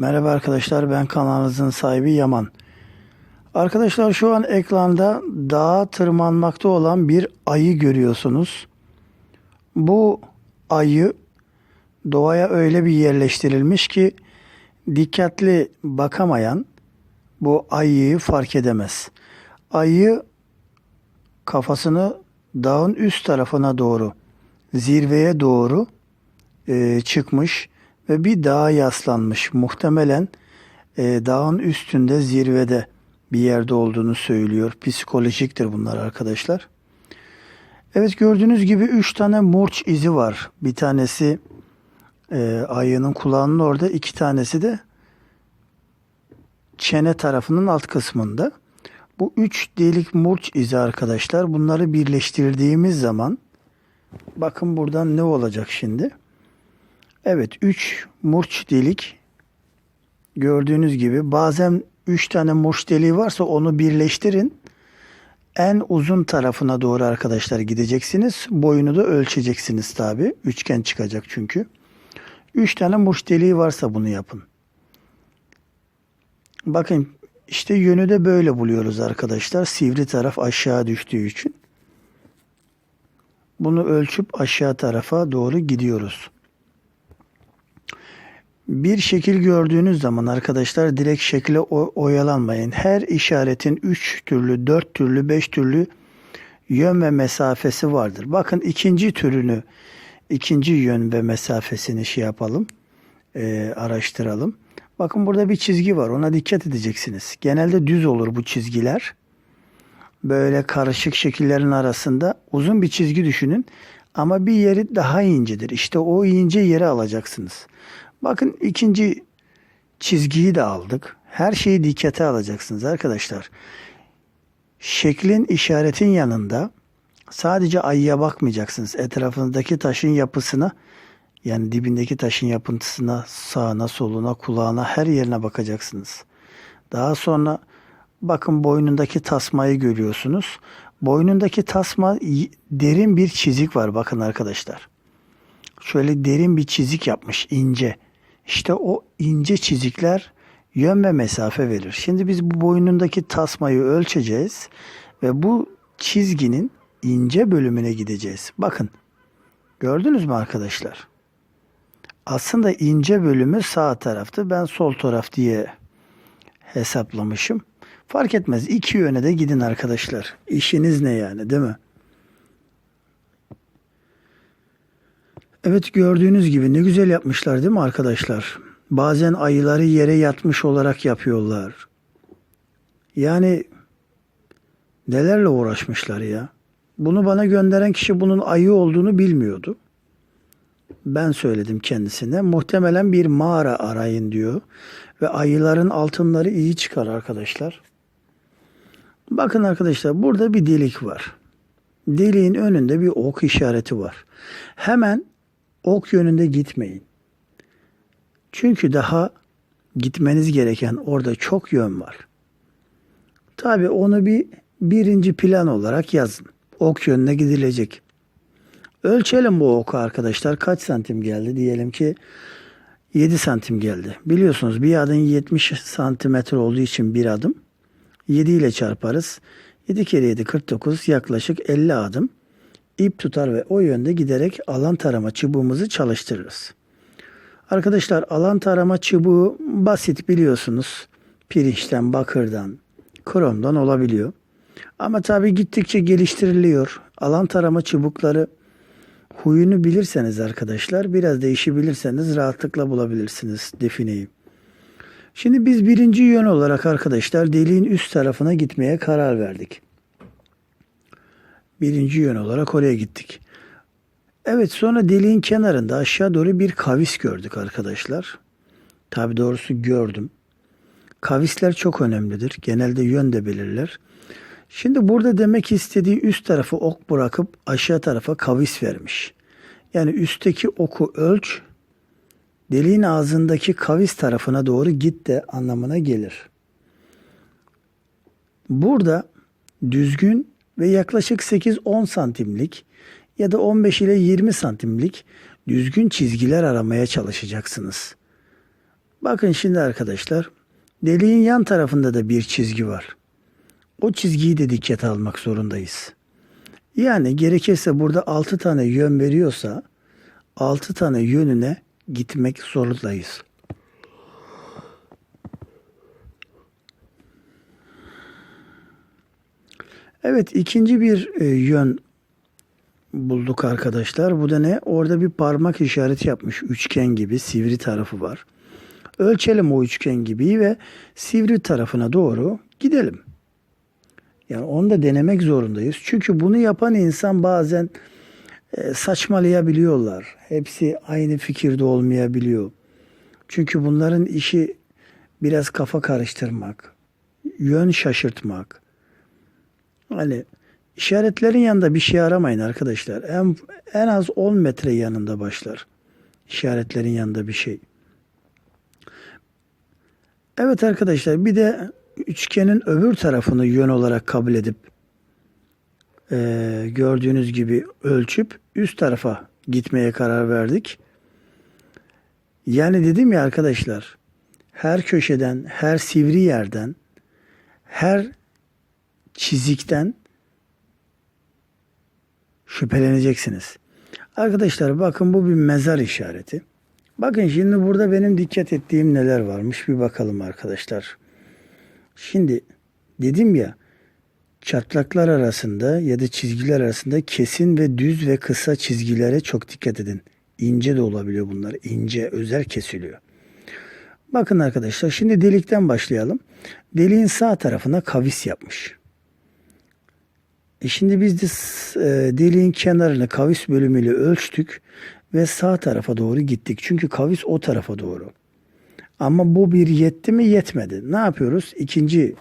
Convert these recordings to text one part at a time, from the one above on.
Merhaba arkadaşlar ben kanalınızın sahibi Yaman. Arkadaşlar şu an ekranda dağa tırmanmakta olan bir ayı görüyorsunuz. Bu ayı doğaya öyle bir yerleştirilmiş ki dikkatli bakamayan bu ayıyı fark edemez. Ayı kafasını dağın üst tarafına doğru, zirveye doğru e, çıkmış ve bir dağa yaslanmış. Muhtemelen e, dağın üstünde zirvede bir yerde olduğunu söylüyor. Psikolojiktir bunlar arkadaşlar. Evet gördüğünüz gibi üç tane murç izi var. Bir tanesi e, ayının kulağının orada, iki tanesi de çene tarafının alt kısmında. Bu üç delik murç izi arkadaşlar. Bunları birleştirdiğimiz zaman bakın buradan ne olacak şimdi? Evet 3 murç delik gördüğünüz gibi bazen 3 tane murç deliği varsa onu birleştirin. En uzun tarafına doğru arkadaşlar gideceksiniz. Boyunu da ölçeceksiniz tabi. Üçgen çıkacak çünkü. 3 tane murç deliği varsa bunu yapın. Bakın işte yönü de böyle buluyoruz arkadaşlar. Sivri taraf aşağı düştüğü için. Bunu ölçüp aşağı tarafa doğru gidiyoruz. Bir şekil gördüğünüz zaman arkadaşlar direkt şekle oyalanmayın. Her işaretin 3 türlü, 4 türlü, 5 türlü yön ve mesafesi vardır. Bakın ikinci türünü, ikinci yön ve mesafesini şey yapalım, e, araştıralım. Bakın burada bir çizgi var. Ona dikkat edeceksiniz. Genelde düz olur bu çizgiler. Böyle karışık şekillerin arasında uzun bir çizgi düşünün. Ama bir yeri daha incedir. İşte o ince yeri alacaksınız. Bakın ikinci çizgiyi de aldık. Her şeyi dikkate alacaksınız arkadaşlar. Şeklin işaretin yanında sadece ayıya bakmayacaksınız. Etrafındaki taşın yapısına yani dibindeki taşın yapıntısına, sağına, soluna, kulağına her yerine bakacaksınız. Daha sonra bakın boynundaki tasmayı görüyorsunuz. Boynundaki tasma derin bir çizik var bakın arkadaşlar. Şöyle derin bir çizik yapmış ince. İşte o ince çizikler yön ve mesafe verir. Şimdi biz bu boynundaki tasmayı ölçeceğiz ve bu çizginin ince bölümüne gideceğiz. Bakın gördünüz mü arkadaşlar? Aslında ince bölümü sağ taraftı. Ben sol taraf diye hesaplamışım. Fark etmez. İki yöne de gidin arkadaşlar. İşiniz ne yani değil mi? Evet gördüğünüz gibi ne güzel yapmışlar değil mi arkadaşlar? Bazen ayıları yere yatmış olarak yapıyorlar. Yani nelerle uğraşmışlar ya. Bunu bana gönderen kişi bunun ayı olduğunu bilmiyordu. Ben söyledim kendisine. Muhtemelen bir mağara arayın diyor. Ve ayıların altınları iyi çıkar arkadaşlar. Bakın arkadaşlar burada bir delik var. Deliğin önünde bir ok işareti var. Hemen ok yönünde gitmeyin. Çünkü daha gitmeniz gereken orada çok yön var. Tabi onu bir birinci plan olarak yazın. Ok yönüne gidilecek. Ölçelim bu oku arkadaşlar. Kaç santim geldi? Diyelim ki 7 santim geldi. Biliyorsunuz bir adım 70 santimetre olduğu için bir adım. 7 ile çarparız. 7 kere 7 49 yaklaşık 50 adım. İp tutar ve o yönde giderek alan tarama çubuğumuzu çalıştırırız. Arkadaşlar alan tarama çubuğu basit biliyorsunuz. Pirinçten, bakırdan, kromdan olabiliyor. Ama tabi gittikçe geliştiriliyor. Alan tarama çubukları huyunu bilirseniz arkadaşlar biraz değişi bilirseniz rahatlıkla bulabilirsiniz defineyi. Şimdi biz birinci yön olarak arkadaşlar deliğin üst tarafına gitmeye karar verdik. Birinci yön olarak oraya gittik. Evet sonra deliğin kenarında aşağı doğru bir kavis gördük arkadaşlar. Tabi doğrusu gördüm. Kavisler çok önemlidir. Genelde yön de belirler. Şimdi burada demek istediği üst tarafı ok bırakıp aşağı tarafa kavis vermiş. Yani üstteki oku ölç, deliğin ağzındaki kavis tarafına doğru git de anlamına gelir. Burada düzgün ve yaklaşık 8-10 santimlik ya da 15 ile 20 santimlik düzgün çizgiler aramaya çalışacaksınız. Bakın şimdi arkadaşlar. Deliğin yan tarafında da bir çizgi var. O çizgiyi de dikkate almak zorundayız. Yani gerekirse burada 6 tane yön veriyorsa 6 tane yönüne gitmek zorundayız. Evet ikinci bir e, yön bulduk arkadaşlar. Bu da ne? Orada bir parmak işareti yapmış. Üçgen gibi sivri tarafı var. Ölçelim o üçgen gibi ve sivri tarafına doğru gidelim. Yani onu da denemek zorundayız. Çünkü bunu yapan insan bazen e, saçmalayabiliyorlar. Hepsi aynı fikirde olmayabiliyor. Çünkü bunların işi biraz kafa karıştırmak, yön şaşırtmak. Hani işaretlerin yanında bir şey aramayın arkadaşlar. En, en az 10 metre yanında başlar. İşaretlerin yanında bir şey. Evet arkadaşlar bir de üçgenin öbür tarafını yön olarak kabul edip e, gördüğünüz gibi ölçüp üst tarafa gitmeye karar verdik. Yani dedim ya arkadaşlar her köşeden, her sivri yerden, her çizikten şüpheleneceksiniz. Arkadaşlar bakın bu bir mezar işareti. Bakın şimdi burada benim dikkat ettiğim neler varmış bir bakalım arkadaşlar. Şimdi dedim ya çatlaklar arasında ya da çizgiler arasında kesin ve düz ve kısa çizgilere çok dikkat edin. İnce de olabiliyor bunlar. İnce, özel kesiliyor. Bakın arkadaşlar şimdi delikten başlayalım. Deliğin sağ tarafına kavis yapmış. E şimdi biz de e, deliğin kenarını kavis bölümüyle ölçtük ve sağ tarafa doğru gittik. Çünkü kavis o tarafa doğru. Ama bu bir yetti mi yetmedi. Ne yapıyoruz? İkinci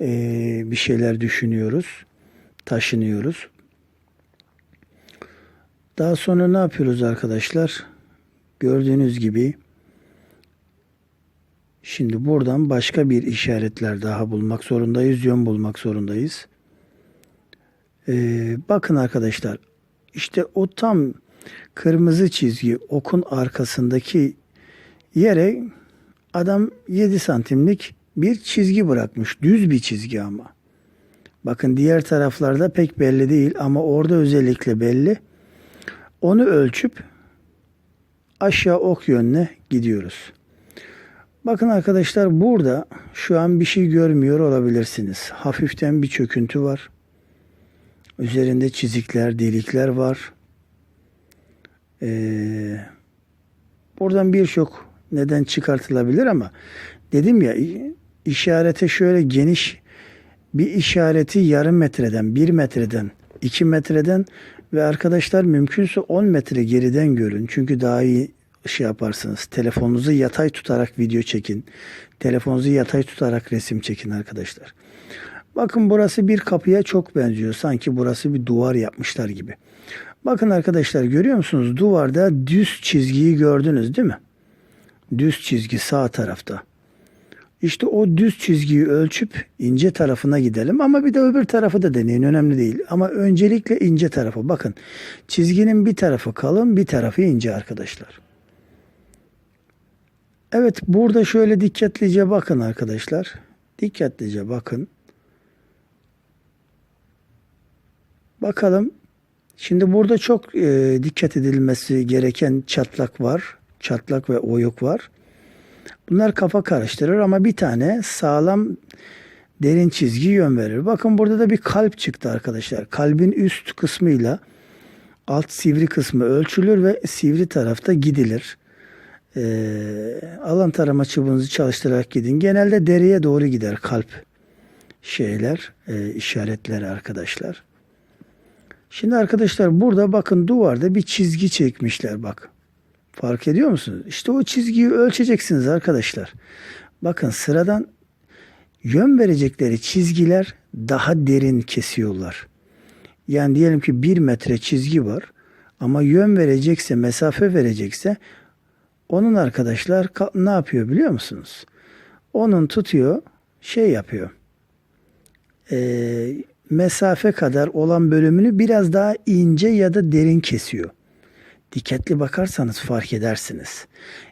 e, bir şeyler düşünüyoruz. Taşınıyoruz. Daha sonra ne yapıyoruz arkadaşlar? Gördüğünüz gibi şimdi buradan başka bir işaretler daha bulmak zorundayız. Yön bulmak zorundayız. Ee, bakın arkadaşlar işte o tam kırmızı çizgi okun arkasındaki yere adam 7 santimlik bir çizgi bırakmış. Düz bir çizgi ama. Bakın diğer taraflarda pek belli değil ama orada özellikle belli. Onu ölçüp aşağı ok yönüne gidiyoruz. Bakın arkadaşlar burada şu an bir şey görmüyor olabilirsiniz. Hafiften bir çöküntü var. Üzerinde çizikler, delikler var. Ee, buradan birçok neden çıkartılabilir ama dedim ya işarete şöyle geniş bir işareti yarım metreden, bir metreden, iki metreden ve arkadaşlar mümkünse 10 metre geriden görün. Çünkü daha iyi şey yaparsınız. Telefonunuzu yatay tutarak video çekin. Telefonunuzu yatay tutarak resim çekin arkadaşlar. Bakın burası bir kapıya çok benziyor. Sanki burası bir duvar yapmışlar gibi. Bakın arkadaşlar görüyor musunuz? Duvarda düz çizgiyi gördünüz değil mi? Düz çizgi sağ tarafta. İşte o düz çizgiyi ölçüp ince tarafına gidelim ama bir de öbür tarafı da deneyin önemli değil. Ama öncelikle ince tarafı bakın. Çizginin bir tarafı kalın bir tarafı ince arkadaşlar. Evet burada şöyle dikkatlice bakın arkadaşlar. Dikkatlice bakın. Bakalım. Şimdi burada çok e, dikkat edilmesi gereken çatlak var. Çatlak ve oyuk var. Bunlar kafa karıştırır ama bir tane sağlam derin çizgi yön verir. Bakın burada da bir kalp çıktı arkadaşlar. Kalbin üst kısmıyla alt sivri kısmı ölçülür ve sivri tarafta gidilir. Ee, alan tarama çubuğunuzu çalıştırarak gidin. Genelde deriye doğru gider kalp şeyler, e, işaretleri arkadaşlar. Şimdi arkadaşlar burada bakın duvarda bir çizgi çekmişler bak. Fark ediyor musunuz? İşte o çizgiyi ölçeceksiniz arkadaşlar. Bakın sıradan yön verecekleri çizgiler daha derin kesiyorlar. Yani diyelim ki bir metre çizgi var ama yön verecekse, mesafe verecekse onun arkadaşlar ne yapıyor biliyor musunuz? Onun tutuyor, şey yapıyor. Ee, mesafe kadar olan bölümünü biraz daha ince ya da derin kesiyor. Dikkatli bakarsanız fark edersiniz.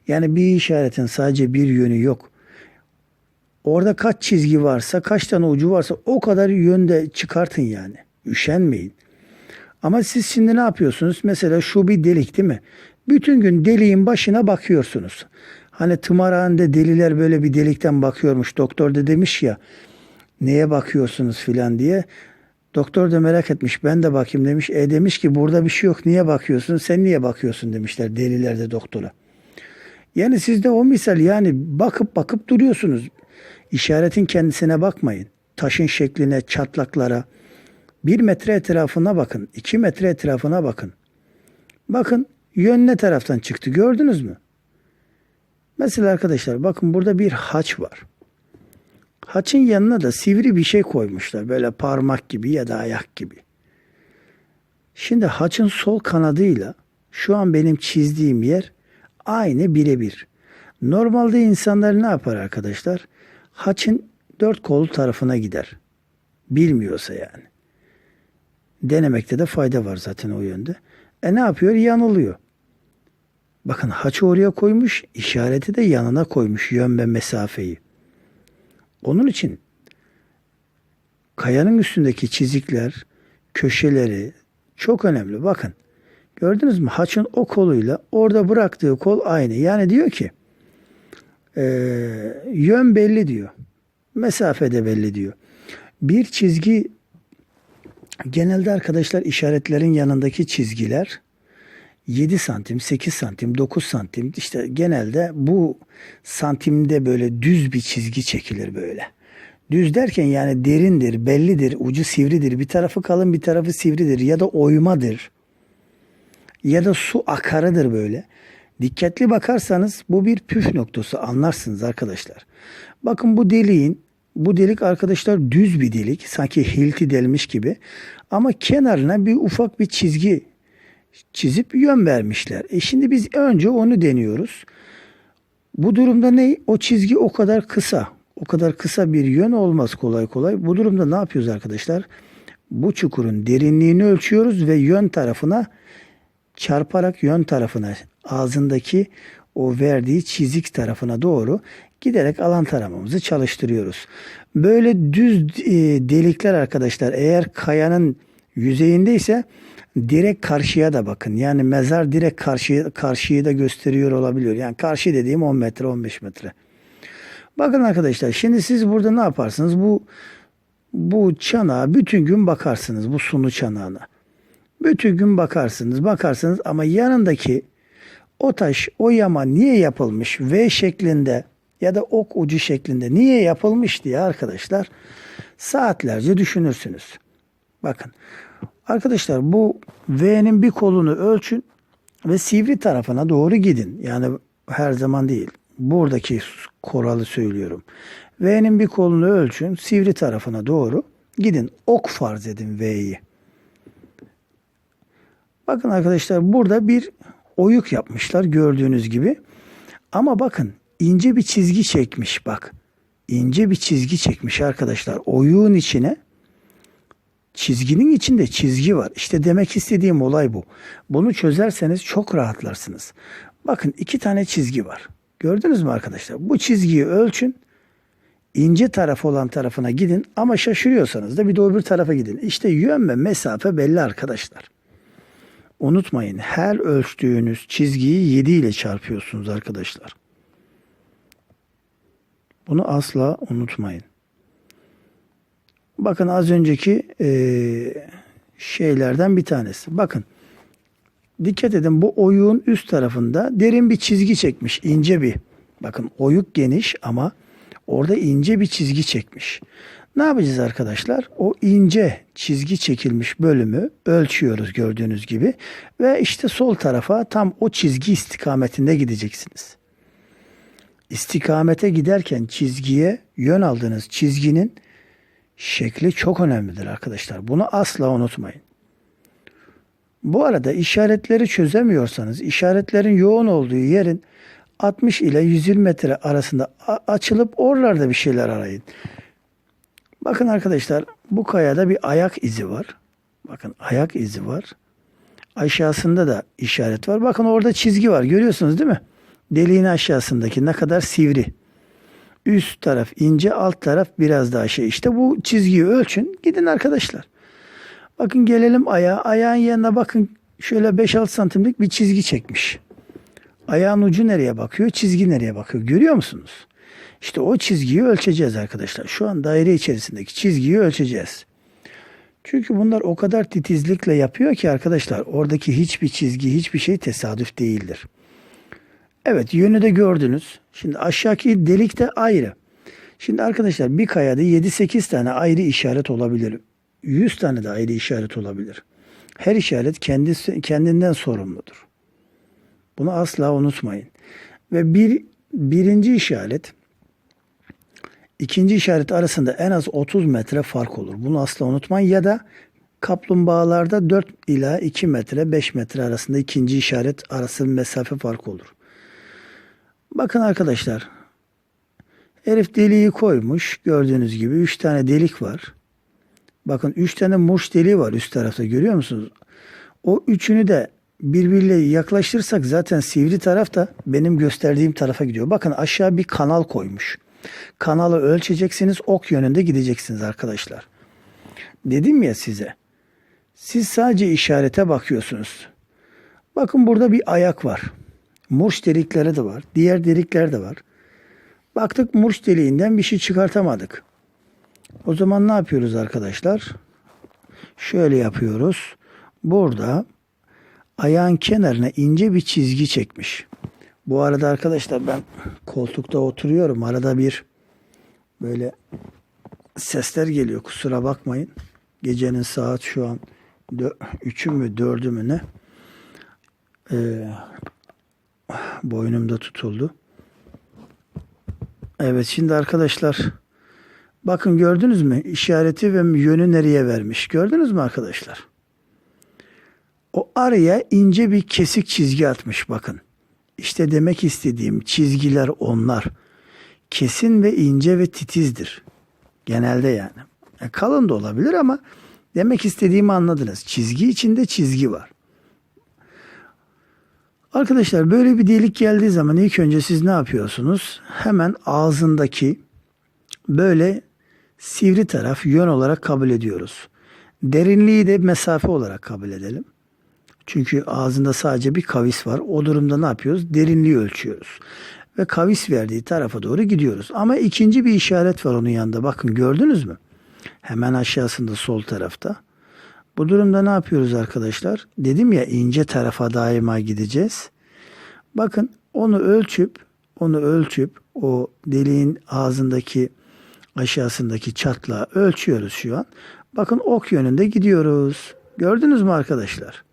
Yani bir işaretin sadece bir yönü yok. Orada kaç çizgi varsa, kaç tane ucu varsa o kadar yönde çıkartın yani. Üşenmeyin. Ama siz şimdi ne yapıyorsunuz? Mesela şu bir delik değil mi? Bütün gün deliğin başına bakıyorsunuz. Hani tımarhanede deliler böyle bir delikten bakıyormuş. Doktor da demiş ya neye bakıyorsunuz filan diye. Doktor da merak etmiş. Ben de bakayım demiş. E demiş ki burada bir şey yok. Niye bakıyorsun? Sen niye bakıyorsun demişler deliler de doktora. Yani siz de o misal yani bakıp bakıp duruyorsunuz. İşaretin kendisine bakmayın. Taşın şekline, çatlaklara. Bir metre etrafına bakın. iki metre etrafına bakın. Bakın yön ne taraftan çıktı gördünüz mü? Mesela arkadaşlar bakın burada bir haç var. Haçın yanına da sivri bir şey koymuşlar. Böyle parmak gibi ya da ayak gibi. Şimdi haçın sol kanadıyla şu an benim çizdiğim yer aynı birebir. Normalde insanlar ne yapar arkadaşlar? Haçın dört kolu tarafına gider. Bilmiyorsa yani. Denemekte de fayda var zaten o yönde. E ne yapıyor? Yanılıyor. Bakın haçı oraya koymuş, işareti de yanına koymuş yön ve mesafeyi. Onun için kayanın üstündeki çizikler, köşeleri çok önemli. Bakın gördünüz mü? Haçın o koluyla orada bıraktığı kol aynı. Yani diyor ki e, yön belli diyor. Mesafe de belli diyor. Bir çizgi genelde arkadaşlar işaretlerin yanındaki çizgiler 7 santim, 8 santim, 9 santim işte genelde bu santimde böyle düz bir çizgi çekilir böyle. Düz derken yani derindir, bellidir, ucu sivridir. Bir tarafı kalın bir tarafı sivridir ya da oymadır. Ya da su akarıdır böyle. Dikkatli bakarsanız bu bir püf noktası anlarsınız arkadaşlar. Bakın bu deliğin bu delik arkadaşlar düz bir delik. Sanki hilti delmiş gibi. Ama kenarına bir ufak bir çizgi çizip yön vermişler. E şimdi biz önce onu deniyoruz. Bu durumda ne? O çizgi o kadar kısa. O kadar kısa bir yön olmaz kolay kolay. Bu durumda ne yapıyoruz arkadaşlar? Bu çukurun derinliğini ölçüyoruz ve yön tarafına çarparak yön tarafına ağzındaki o verdiği çizik tarafına doğru giderek alan taramamızı çalıştırıyoruz. Böyle düz e, delikler arkadaşlar eğer kayanın yüzeyindeyse direkt karşıya da bakın. Yani mezar direkt karşı, karşıyı da gösteriyor olabiliyor. Yani karşı dediğim 10 metre 15 metre. Bakın arkadaşlar şimdi siz burada ne yaparsınız? Bu bu çanağa bütün gün bakarsınız bu sunu çanağına. Bütün gün bakarsınız bakarsınız ama yanındaki o taş o yama niye yapılmış V şeklinde ya da ok ucu şeklinde niye yapılmış diye arkadaşlar saatlerce düşünürsünüz. Bakın arkadaşlar bu V'nin bir kolunu ölçün ve sivri tarafına doğru gidin. Yani her zaman değil. Buradaki koralı söylüyorum. V'nin bir kolunu ölçün, sivri tarafına doğru gidin. Ok farz edin V'yi. Bakın arkadaşlar burada bir oyuk yapmışlar gördüğünüz gibi. Ama bakın ince bir çizgi çekmiş bak. İnce bir çizgi çekmiş arkadaşlar. Oyuğun içine çizginin içinde çizgi var. İşte demek istediğim olay bu. Bunu çözerseniz çok rahatlarsınız. Bakın iki tane çizgi var. Gördünüz mü arkadaşlar? Bu çizgiyi ölçün. İnce taraf olan tarafına gidin ama şaşırıyorsanız da bir de öbür tarafa gidin. İşte yön ve mesafe belli arkadaşlar. Unutmayın her ölçtüğünüz çizgiyi 7 ile çarpıyorsunuz arkadaşlar. Bunu asla unutmayın. Bakın az önceki e, şeylerden bir tanesi. Bakın dikkat edin bu oyuğun üst tarafında derin bir çizgi çekmiş. ince bir. Bakın oyuk geniş ama orada ince bir çizgi çekmiş. Ne yapacağız arkadaşlar? O ince çizgi çekilmiş bölümü ölçüyoruz gördüğünüz gibi. Ve işte sol tarafa tam o çizgi istikametinde gideceksiniz. İstikamete giderken çizgiye yön aldığınız çizginin şekli çok önemlidir arkadaşlar. Bunu asla unutmayın. Bu arada işaretleri çözemiyorsanız işaretlerin yoğun olduğu yerin 60 ile 120 metre arasında açılıp oralarda bir şeyler arayın. Bakın arkadaşlar bu kayada bir ayak izi var. Bakın ayak izi var. Aşağısında da işaret var. Bakın orada çizgi var. Görüyorsunuz değil mi? Deliğin aşağısındaki ne kadar sivri. Üst taraf ince, alt taraf biraz daha şey. İşte bu çizgiyi ölçün. Gidin arkadaşlar. Bakın gelelim ayağa. Ayağın yanına bakın. Şöyle 5-6 santimlik bir çizgi çekmiş. Ayağın ucu nereye bakıyor? Çizgi nereye bakıyor? Görüyor musunuz? İşte o çizgiyi ölçeceğiz arkadaşlar. Şu an daire içerisindeki çizgiyi ölçeceğiz. Çünkü bunlar o kadar titizlikle yapıyor ki arkadaşlar oradaki hiçbir çizgi, hiçbir şey tesadüf değildir. Evet yönü de gördünüz. Şimdi aşağıki delik de ayrı. Şimdi arkadaşlar bir kayada 7-8 tane ayrı işaret olabilir. 100 tane de ayrı işaret olabilir. Her işaret kendisi, kendinden sorumludur. Bunu asla unutmayın. Ve bir birinci işaret ikinci işaret arasında en az 30 metre fark olur. Bunu asla unutmayın. Ya da kaplumbağalarda 4 ila 2 metre 5 metre arasında ikinci işaret arası mesafe farkı olur. Bakın arkadaşlar. Herif deliği koymuş. Gördüğünüz gibi 3 tane delik var. Bakın 3 tane murş deliği var üst tarafta görüyor musunuz? O üçünü de birbiriyle yaklaştırırsak zaten sivri taraf da benim gösterdiğim tarafa gidiyor. Bakın aşağı bir kanal koymuş. Kanalı ölçeceksiniz ok yönünde gideceksiniz arkadaşlar. Dedim ya size. Siz sadece işarete bakıyorsunuz. Bakın burada bir ayak var. Murş delikleri de var. Diğer delikler de var. Baktık murş deliğinden bir şey çıkartamadık. O zaman ne yapıyoruz arkadaşlar? Şöyle yapıyoruz. Burada ayağın kenarına ince bir çizgi çekmiş. Bu arada arkadaşlar ben koltukta oturuyorum. Arada bir böyle sesler geliyor. Kusura bakmayın. Gecenin saat şu an 3'ü mü 4'ü mü ne? Ee, boynumda tutuldu. Evet şimdi arkadaşlar bakın gördünüz mü işareti ve yönü nereye vermiş gördünüz mü arkadaşlar? O araya ince bir kesik çizgi atmış bakın. İşte demek istediğim çizgiler onlar. Kesin ve ince ve titizdir. Genelde yani. yani kalın da olabilir ama demek istediğimi anladınız. Çizgi içinde çizgi var. Arkadaşlar böyle bir delik geldiği zaman ilk önce siz ne yapıyorsunuz? Hemen ağzındaki böyle sivri taraf yön olarak kabul ediyoruz. Derinliği de mesafe olarak kabul edelim. Çünkü ağzında sadece bir kavis var. O durumda ne yapıyoruz? Derinliği ölçüyoruz. Ve kavis verdiği tarafa doğru gidiyoruz. Ama ikinci bir işaret var onun yanında. Bakın gördünüz mü? Hemen aşağısında sol tarafta. Bu durumda ne yapıyoruz arkadaşlar? Dedim ya ince tarafa daima gideceğiz. Bakın onu ölçüp onu ölçüp o deliğin ağzındaki aşağısındaki çatla ölçüyoruz şu an. Bakın ok yönünde gidiyoruz. Gördünüz mü arkadaşlar?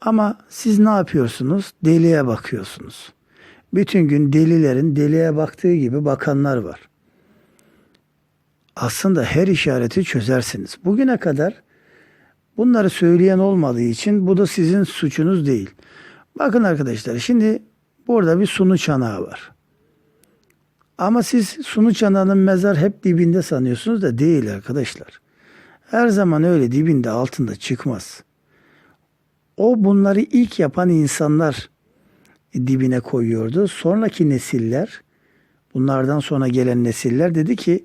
Ama siz ne yapıyorsunuz? Deliğe bakıyorsunuz. Bütün gün delilerin deliğe baktığı gibi bakanlar var. Aslında her işareti çözersiniz. Bugüne kadar bunları söyleyen olmadığı için bu da sizin suçunuz değil. Bakın arkadaşlar şimdi burada bir sunu çanağı var. Ama siz sunu çanağının mezar hep dibinde sanıyorsunuz da değil arkadaşlar. Her zaman öyle dibinde altında çıkmaz. O bunları ilk yapan insanlar dibine koyuyordu. Sonraki nesiller, bunlardan sonra gelen nesiller dedi ki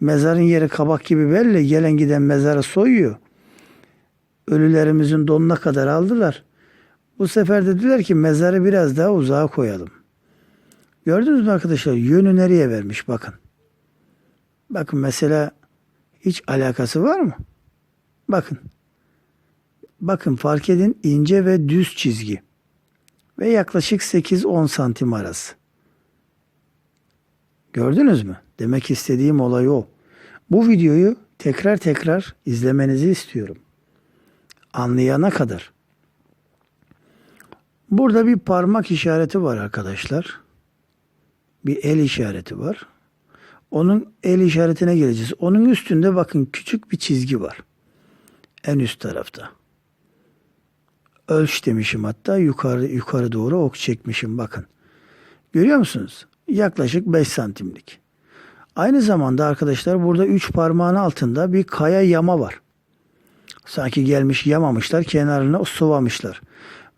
mezarın yeri kabak gibi belli. Gelen giden mezarı soyuyor. Ölülerimizin donuna kadar aldılar. Bu sefer dediler ki mezarı biraz daha uzağa koyalım. Gördünüz mü arkadaşlar? Yönü nereye vermiş bakın. Bakın mesela hiç alakası var mı? Bakın. Bakın fark edin ince ve düz çizgi. Ve yaklaşık 8-10 santim arası. Gördünüz mü? Demek istediğim olay o. Bu videoyu tekrar tekrar izlemenizi istiyorum. Anlayana kadar. Burada bir parmak işareti var arkadaşlar. Bir el işareti var. Onun el işaretine geleceğiz. Onun üstünde bakın küçük bir çizgi var. En üst tarafta. Ölç demişim hatta yukarı yukarı doğru ok çekmişim bakın. Görüyor musunuz? Yaklaşık 5 santimlik. Aynı zamanda arkadaşlar burada 3 parmağın altında bir kaya yama var. Sanki gelmiş yamamışlar kenarına sıvamışlar.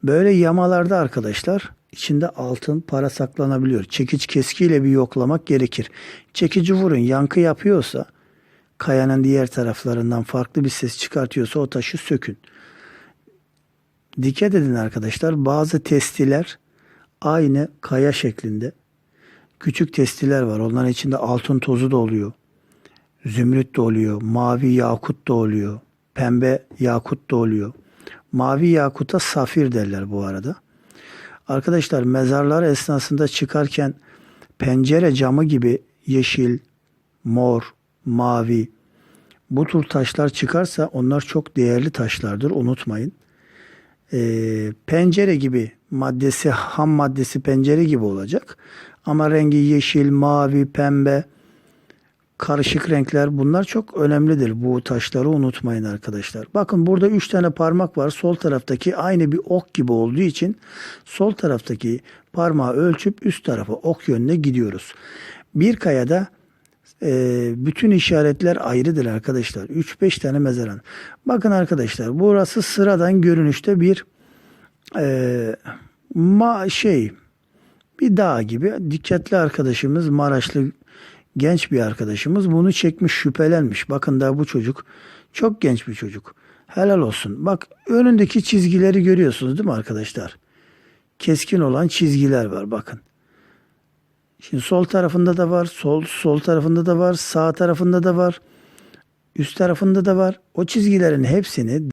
Böyle yamalarda arkadaşlar içinde altın para saklanabiliyor. Çekiç keskiyle bir yoklamak gerekir. Çekici vurun yankı yapıyorsa kayanın diğer taraflarından farklı bir ses çıkartıyorsa o taşı sökün. Dikkat edin arkadaşlar bazı testiler aynı kaya şeklinde. Küçük testiler var. Onların içinde altın tozu da oluyor. Zümrüt de oluyor. Mavi yakut da oluyor. Pembe yakut da oluyor. Mavi yakuta safir derler bu arada. Arkadaşlar mezarlar esnasında çıkarken pencere camı gibi yeşil, mor, mavi bu tür taşlar çıkarsa onlar çok değerli taşlardır unutmayın. Ee, pencere gibi maddesi ham maddesi pencere gibi olacak ama rengi yeşil, mavi, pembe karışık renkler bunlar çok önemlidir. Bu taşları unutmayın arkadaşlar. Bakın burada 3 tane parmak var. Sol taraftaki aynı bir ok gibi olduğu için sol taraftaki parmağı ölçüp üst tarafa ok yönüne gidiyoruz. Bir kayada e, bütün işaretler ayrıdır arkadaşlar. 3-5 tane mezaran. Bakın arkadaşlar burası sıradan görünüşte bir e, ma şey bir dağ gibi dikkatli arkadaşımız Maraşlı genç bir arkadaşımız bunu çekmiş şüphelenmiş. Bakın da bu çocuk çok genç bir çocuk. Helal olsun. Bak önündeki çizgileri görüyorsunuz değil mi arkadaşlar? Keskin olan çizgiler var bakın. Şimdi sol tarafında da var, sol sol tarafında da var, sağ tarafında da var, üst tarafında da var. O çizgilerin hepsini